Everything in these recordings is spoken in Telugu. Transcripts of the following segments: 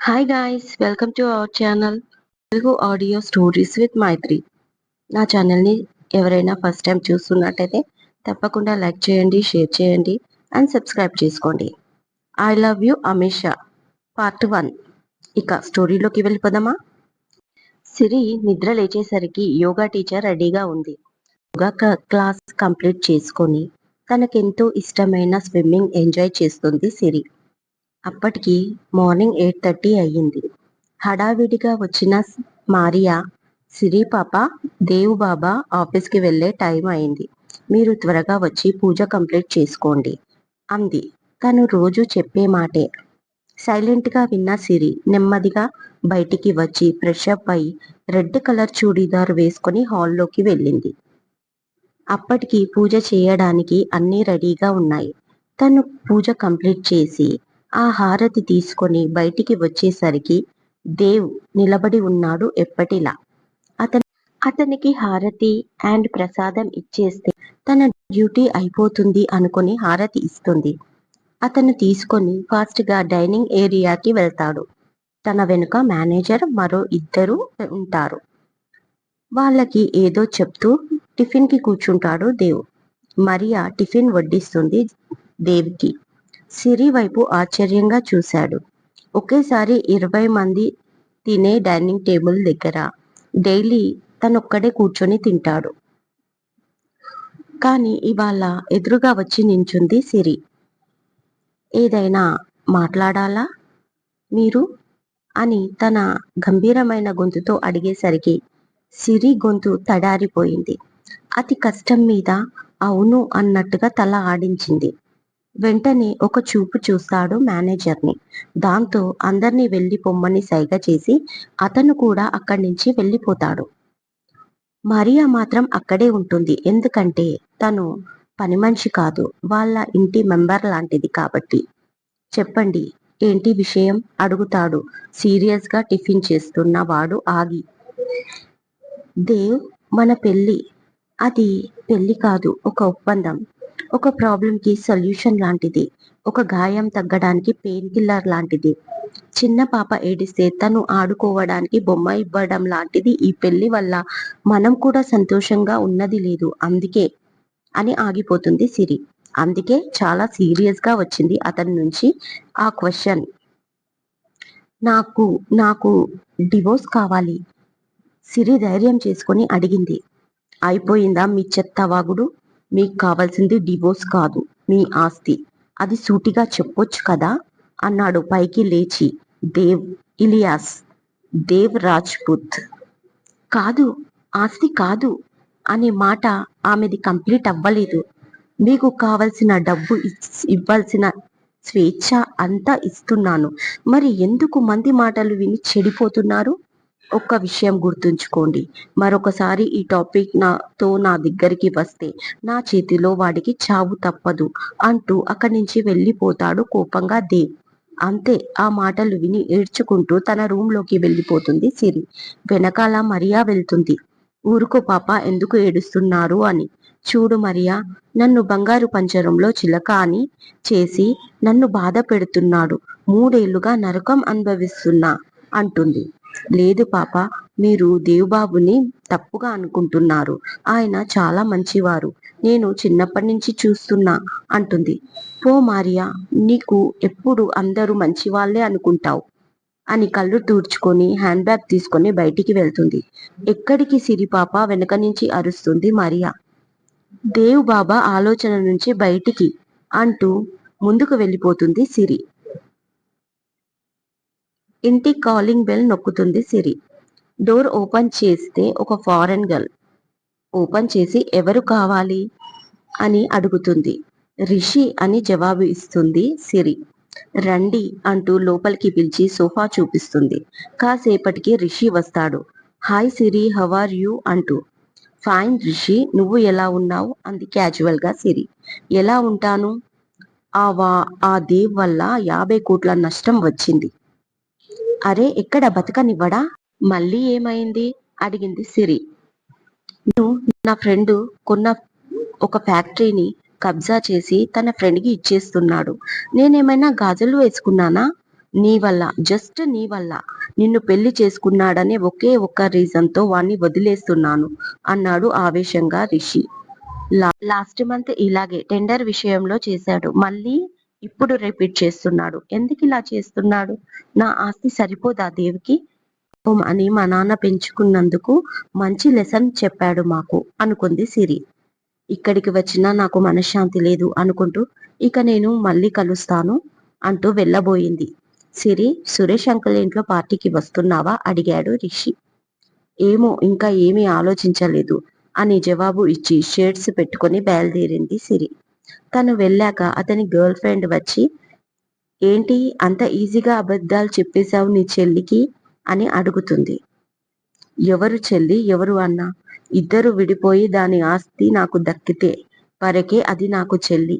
Hi guys welcome to our channel Telugu audio stories with Maithri నా ఛానల్ని ఎవరైనా ఫస్ట్ టైం చూస్తున్నట్టయితే తప్పకుండా లైక్ చేయండి షేర్ చేయండి అండ్ సబ్స్క్రైబ్ చేసుకోండి. I love you Amisha part one ఇక స్టోరీలోకి వెళ్ళిపోదామా? సిరి నిద్ర లేచేసరికి యోగా టీచర్ రెడీగా ఉంది. యోగా క్లాస్ కంప్లీట్ చేసుకొని తనకెంతో ఇష్టమైన స్విమ్మింగ్ ఎంజాయ్ చేస్తుంది సిరి. అప్పటికి మార్నింగ్ ఎయిట్ థర్టీ అయ్యింది. హడావిడిగా వచ్చిన మారియా సిరి పాప దేవు బాబా ఆఫీస్కి వెళ్ళే టైం అయింది. మీరు త్వరగా వచ్చి పూజ కంప్లీట్ చేసుకోండి అంది. తను రోజు చెప్పే మాటే. సైలెంట్గా విన్న సిరి నెమ్మదిగా బయటికి వచ్చి ఫ్రెష్ అప్ అయి రెడ్ కలర్ చూడీదార్ వేసుకొని హాల్లోకి వెళ్ళింది. అప్పటికి పూజ చేయడానికి అన్నీ రెడీగా ఉన్నాయి. తను పూజ కంప్లీట్ చేసి ఆ హారతి తీసుకొని బయటికి వచ్చేసరికి దేవ్ నిలబడి ఉన్నాడు ఎప్పటిలా. అతను అతనికి హారతి అండ్ ప్రసాదం ఇచ్చేస్తే తన డ్యూటీ అయిపోతుంది అనుకొని హారతి ఇస్తుంది. అతను తీసుకొని ఫాస్ట్గా డైనింగ్ ఏరియాకి వెళ్తాడు. తన వెనుక మేనేజర్ మరో ఇద్దరు ఉంటారు. వాళ్ళకి ఏదో చెప్తూ టిఫిన్కి కూర్చుంటాడు దేవ్. మరియా టిఫిన్ వడ్డిస్తుంది దేవ్కి. సిరి వైపు ఆశ్చర్యంగా చూశాడు. ఒకేసారి ఇరవై మంది తినే డైనింగ్ టేబుల్ దగ్గర డైలీ తనొక్కడే కూర్చొని తింటాడు. కానీ ఇవాళ ఎదురుగా వచ్చి నించుంది సిరి. ఏదైనా మాట్లాడాలా? మీరు? అని తన గంభీరమైన గొంతుతో అడిగేసరికి సిరి గొంతు తడారిపోయింది. అతి కష్టం మీద అవును అన్నట్టుగా తల ఆడించింది. వెంటనే ఒక చూపు చూస్తాడు మేనేజర్ని. దాంతో అందరినీ వెళ్ళి పొమ్మని సైగ చేసి అతను కూడా అక్కడి నుంచి వెళ్ళిపోతాడు. మరియా మాత్రం అక్కడే ఉంటుంది. ఎందుకంటే తను పని మనిషి కాదు. వాళ్ళ ఇంటి మెంబర్ లాంటిది కాబట్టి. చెప్పండి ఏంటి విషయం? అడుగుతాడు. సీరియస్గా టిఫిన్ చేస్తున్న వాడు ఆగి. దేవ్ మన పెళ్ళి. అది పెళ్ళి కాదు. ఒక ఒప్పందం. ఒక ప్రాబ్లం కి సొల్యూషన్ లాంటిది. ఒక గాయం తగ్గడానికి పెయిన్ కిల్లర్ లాంటిది. చిన్న పాప ఏడిస్తే తను ఆడుకోవడానికి బొమ్మ ఇవ్వడం లాంటిది ఈ పెళ్ళి వల్ల మనం కూడా సంతోషంగా ఉన్నది లేదు. అందుకే అని ఆగిపోతుంది సిరి. అందుకే చాలా సీరియస్గా వచ్చింది అతని నుంచి ఆ క్వశ్చన్ నాకు నాకు డివోర్స్ కావాలి. సిరి ధైర్యం చేసుకొని అడిగింది. అయిపోయిందా మీ చెత్త వాగుడు? మీకు కావాల్సింది డివోర్స్ కాదు మీ ఆస్తి. అది సూటిగా చెప్పొచ్చు కదా? అన్నాడు. పైకి లేచి. దేవ్ ఇలియాస్ దేవ్ రాజ్పుత్. కాదు ఆస్తి కాదు అనే మాట ఆమెది కంప్లీట్ అవ్వలేదు. మీకు కావలసిన డబ్బు ఇవ్వాల్సిన స్వేచ్ఛ అంతా ఇస్తున్నాను. మరి ఎందుకు మంది మాటలు విని చెడిపోతున్నారు? ఒక్క విషయం గుర్తుంచుకోండి. మరొకసారి ఈ టాపిక్ నాతో నా దగ్గరికి వస్తే నా చేతిలో వాడికి చావు తప్పదు అంటూ అక్కడి నుంచి వెళ్ళిపోతాడు కోపంగా దేవ్. అంతే ఆ మాటలు విని ఏడ్చుకుంటూ తన రూమ్లోకి వెళ్ళిపోతుంది సిరి. వెనకాల మరియా వెళ్తుంది. ఊరుకో పాప ఎందుకు ఏడుస్తున్నారు అని. చూడు మరియా నన్ను బంగారు పంజరంలో చిలక అని చేసి నన్ను బాధ పెడుతున్నాడు. మూడేళ్ళుగా నరకం అనుభవిస్తున్నా అంటుంది. లేదు పాప మీరు దేవుబాబుని తప్పుగా అనుకుంటున్నారు. ఆయన చాలా మంచివారు. నేను చిన్నప్పటి నుంచి చూస్తున్నా అంటుంది. పో మారియా నీకు ఎప్పుడు అందరూ మంచివాళ్ళే అనుకుంటావు అని కళ్ళు తూడ్చుకొని హ్యాండ్ బ్యాగ్ తీసుకొని బయటికి వెళ్తుంది. ఎక్కడికి సిరిపాప వెనక నుంచి అరుస్తుంది మరియా. దేవుబాబా ఆలోచన నుంచి బయటికి అంటూ ముందుకు వెళ్ళిపోతుంది సిరి. ఇంటి కాలింగ్ బెల్ నొక్కుతుంది సిరి. డోర్ ఓపెన్ చేస్తే ఒక ఫారెన్ గర్ల్. ఓపెన్ చేసి ఎవరు కావాలి? అని అడుగుతుంది. రిషి అని జవాబు ఇస్తుంది సిరి. రండి అంటూ లోపలికి పిలిచి సోఫా చూపిస్తుంది. కాసేపటికి రిషి వస్తాడు. Hi Siri how are you? అంటూ. ఫైన్ రిషి నువ్వు ఎలా ఉన్నావు? అంది క్యాజువల్గా సిరి. ఎలా ఉంటాను? ఆ వా ఆ దేవ్ వల్ల యాభై కోట్ల నష్టం వచ్చింది. అరే ఎక్కడ బతకనివ్వడా? మళ్ళీ ఏమైంది? అడిగింది సిరి. నేను నా ఫ్రెండ్ కొన్న ఒక ఫ్యాక్టరీని కబ్జా చేసి తన ఫ్రెండ్కి ఇచ్చేస్తున్నాడు. నేనేమైనా గాజులు వేసుకున్నానా? నీ వల్ల జస్ట్ నీ వల్ల. నిన్ను పెళ్ళి చేసుకున్నాడనే ఒకే ఒక్క రీజన్తో వాణ్ణి వదిలేస్తున్నాను అన్నాడు ఆవేశంగా రిషి. లా- లాస్ట్ మంత్ ఇలాగే టెండర్ విషయంలో చేశాడు. మళ్ళీ ఇప్పుడు రిపీట్ చేస్తున్నాడు. ఎందుకు ఇలా చేస్తున్నాడు? నా ఆస్తి సరిపోదా దేవికి అని మా నాన్న పెంచుకున్నందుకు మంచి లెసన్ చెప్పాడు మాకు అనుకుంది సిరి. ఇక్కడికి వచ్చినా నాకు మనశ్శాంతి లేదు అనుకుంటూ ఇక నేను మళ్ళీ కలుస్తాను అంటూ వెళ్ళబోయింది. సిరి సురేష్ అంకుల్ ఇంట్లో పార్టీకి వస్తున్నావా? అడిగాడు రిషి. ఏమో ఇంకా ఏమీ ఆలోచించలేదు అని జవాబు ఇచ్చి షేడ్స్ పెట్టుకొని బయలుదేరింది సిరి. తను వెళ్ళాక అతని గర్ల్ ఫ్రెండ్ వచ్చి ఏంటి అంత ఈజీగా అబద్ధాలు చెప్పేశావు నీ చెల్లికి? అని అడుగుతుంది. ఎవరు చెల్లి? ఎవరు అన్న? ఇద్దరు విడిపోయి దాని ఆస్తి నాకు దక్కితే వరకే అది నాకు చెల్లి.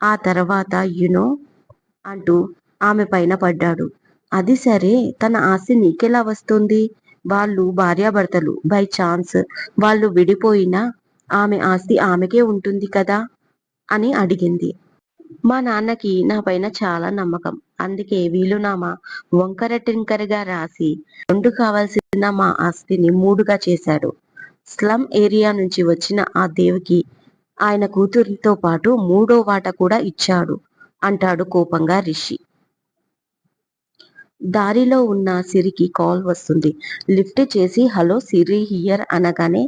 ఆ తర్వాత యునో అంటూ ఆమె పైన పడ్డాడు. అది సరే తన ఆస్తి నీకెలా వస్తుంది? వాళ్ళు భార్యాభర్తలు బై ఛాన్స్ వాళ్ళు విడిపోయినా ఆమె ఆస్తి ఆమెకే ఉంటుంది కదా? అని అడిగింది. మా నాన్నకి నా పైన చాలా నమ్మకం. అందుకే వీలునామా వంకర టింకరగా రాసి రెండు కావాల్సిన మా ఆస్తిని మూడుగా చేశాడు. స్లమ్ ఏరియా నుంచి వచ్చిన ఆ దేవికి ఆయన కూతురితో పాటు మూడో వాట కూడా ఇచ్చాడు అంటాడు కోపంగా రిషి. దారిలో ఉన్న సిరికి కాల్ వస్తుంది. లిఫ్ట్ చేసి హలో సిరి హియర్ అనగానే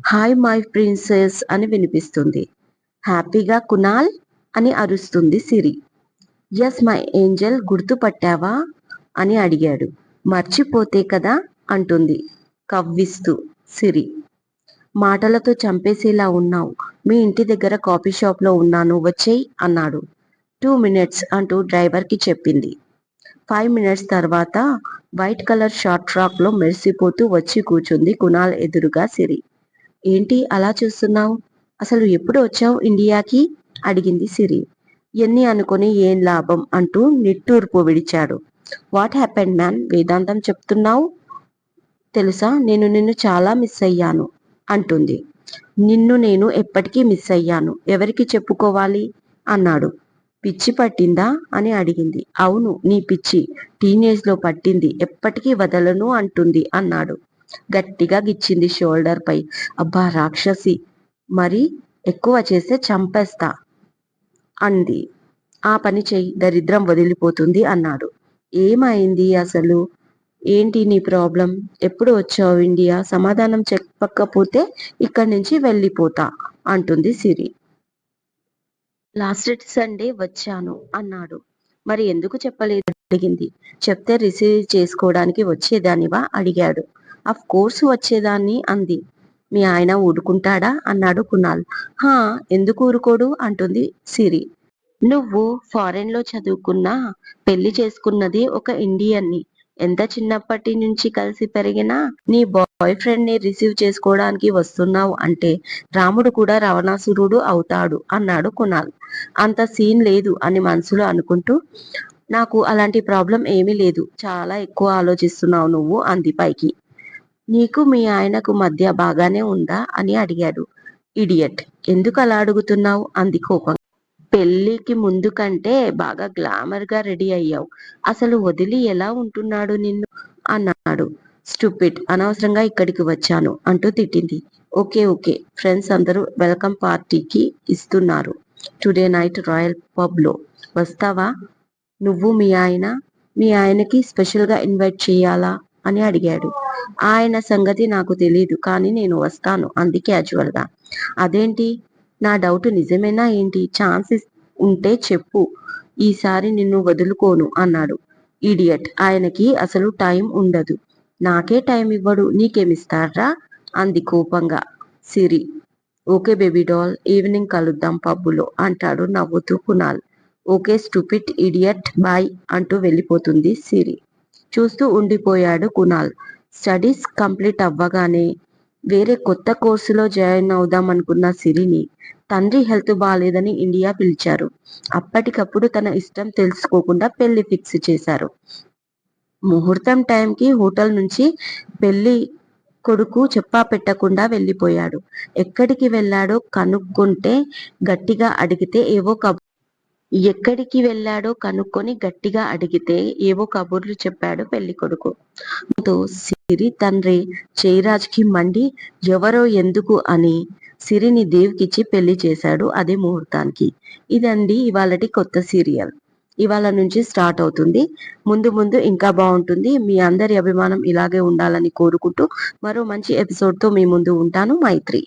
హాయ్ మై ప్రిన్సెస్ అని వినిపిస్తుంది. హ్యాపీగా కునాల్ అని అరుస్తుంది సిరి. ఎస్ మై ఏంజల్ గుర్తుపట్టావా అని అడిగాడు. మర్చిపోతే కదా అంటుంది కవ్విస్తూ సిరి. మాటలతో చంపేసేలా ఉన్నావు. మీ ఇంటి దగ్గర కాఫీ షాప్లో ఉన్నాను వచ్చేయ్ అన్నాడు. టూ మినిట్స్ అంటూ డ్రైవర్కి చెప్పింది. ఫైవ్ మినిట్స్ తర్వాత వైట్ కలర్ షార్ట్ ట్రాక్లో మెరిసిపోతూ వచ్చి కూర్చుంది కునాల్ ఎదురుగా సిరి. ఏంటి అలా చూస్తున్నావు? అసలు ఎప్పుడు వచ్చావు ఇండియాకి? అడిగింది సిరి. ఎన్ని అనుకుని ఏం లాభం? అంటూ నిట్టూర్పు విడిచాడు. వాట్ హ్యాపెండ్ మ్యాన్ వేదాంతం చెప్తున్నావు? తెలుసా? నేను నిన్ను చాలా మిస్ అయ్యాను అంటుంది. నిన్ను నేను ఎప్పటికీ మిస్ అయ్యాను. ఎవరికి చెప్పుకోవాలి? అన్నాడు. పిచ్చి పట్టిందా? అని అడిగింది. అవును నీ పిచ్చి. టీనేజ్లో పట్టింది. ఎప్పటికీ వదలను అంటుంది అన్నాడు. గట్టిగా గిచ్చింది షోల్డర్ పై. అబ్బా రాక్షసి. మరి ఎక్కువ చేస్తే చంపేస్తా అంది. ఆ పని చెయ్యి దరిద్రం వదిలిపోతుంది అన్నాడు. ఏమైంది అసలు? ఏంటి నీ ప్రాబ్లం? ఎప్పుడు వచ్చావు ఇండియా? సమాధానం చెప్పకపోతే ఇక్కడి నుంచి వెళ్ళిపోతా అంటుంది సిరి. లాస్ట్ సండే వచ్చాను అన్నాడు. మరి ఎందుకు చెప్పలేదు? అడిగింది. చెప్తే రిసీవ్ చేసుకోవడానికి వచ్చేదానివా? అడిగాడు. అఫ్ కోర్స్ వచ్చేదాన్ని అంది. మీ ఆయన ఊరుకుంటాడా? అన్నాడు కునాల్. హా ఎందుకు ఊరుకోడు? అంటుంది సిరి. నువ్వు ఫారెన్లో చదువుకున్నా పెళ్ళి చేసుకున్నది ఒక ఇండియన్ని ఎంత చిన్నప్పటి నుంచి కలిసి పెరిగినా నీ బాయ్ ఫ్రెండ్ని రిసీవ్ చేసుకోవడానికి వస్తున్నావు అంటే రాముడు కూడా రావణాసురుడు అవుతాడు అన్నాడు కునాల్. అంత సీన్ లేదు అని మనసులో అనుకుంటూ నాకు అలాంటి ప్రాబ్లం ఏమీ లేదు చాలా ఎక్కువ ఆలోచిస్తున్నావు నువ్వు అంది పైకి. నీకు మీ ఆయనకు మధ్య బాగానే ఉందా? అని అడిగాడు. ఇడియట్. ఎందుకు అలా అడుగుతున్నావు? అంది కోపం పెళ్ళికి ముందు కంటే బాగా గ్లామర్గా రెడీ అయ్యావు. అసలు వదిలి ఎలా ఉంటున్నాడు నిన్ను? అన్నాడు. స్టూపిడ్. అనవసరంగా ఇక్కడికి వచ్చాను అంటూ తిట్టింది. Okay okay. ఫ్రెండ్స్ అందరూ వెల్కమ్ పార్టీకి ఇస్తున్నారు. టుడే నైట్ రాయల్ పబ్లో వస్తావా? నువ్వు మీ ఆయన? మీ ఆయనకి స్పెషల్గా ఇన్వైట్ చేయాలా? అని అడిగాడు. ఆయన సంగతి నాకు తెలియదు కానీ నేను వస్తాను అంది క్యాజువల్గా అదేంటి? నా డౌట్ నిజమేనా ఏంటి? ఛాన్సెస్ ఉంటే చెప్పు. ఈసారి నిన్ను వదులుకోను అన్నాడు. ఇడియట్ ఆయనకి అసలు టైం ఉండదు. నాకే టైం ఇవ్వడు నీకేమిస్తారా అంది కోపంగా. Siri okay baby doll evening కలుద్దాం పబ్బులో అంటాడు నవ్వుతూ Kunal. Okay stupid idiot boy అంటూ వెళ్ళిపోతుంది సిరి. చూస్తూ ఉండిపోయాడు కునాల్. స్టడీస్ కంప్లీట్ అవ్వగానే వేరే కొత్త కోర్సులో జాయిన్ అవుదాం అనుకున్న సిరిని తండ్రి హెల్త్ బాగాలేదని ఇండియా పిలిచారు. అప్పటికప్పుడు తన ఇష్టం తెలుసుకోకుండా పెళ్ళి ఫిక్స్ చేశారు. ముహూర్తం టైంకి హోటల్ నుంచి పెళ్ళి కొడుకు చెప్పా పెట్టకుండా వెళ్ళిపోయాడు. ఎక్కడికి వెళ్ళాడో కనుక్కుంటే గట్టిగా అడిగితే ఏవో కబు ఎక్కడికి వెళ్ళాడో కనుక్కొని గట్టిగా అడిగితే ఏవో కబుర్లు చెప్పాడు పెళ్ళి కొడుకు సిరి తండ్రి జయరాజ్కి మండి ఎవరో ఎందుకు అని సిరిని దేవ్కిచ్చి పెళ్ళి చేశాడు అదే ముహూర్తానికి. ఇదండి ఇవాళటి కొత్త సీరియల్. ఇవాళ నుంచి స్టార్ట్ అవుతుంది. ముందు ముందు ఇంకా బాగుంటుంది. మీ అందరి అభిమానం ఇలాగే ఉండాలని కోరుకుంటూ మరో మంచి ఎపిసోడ్తో మీ ముందు ఉంటాను. మైత్రి.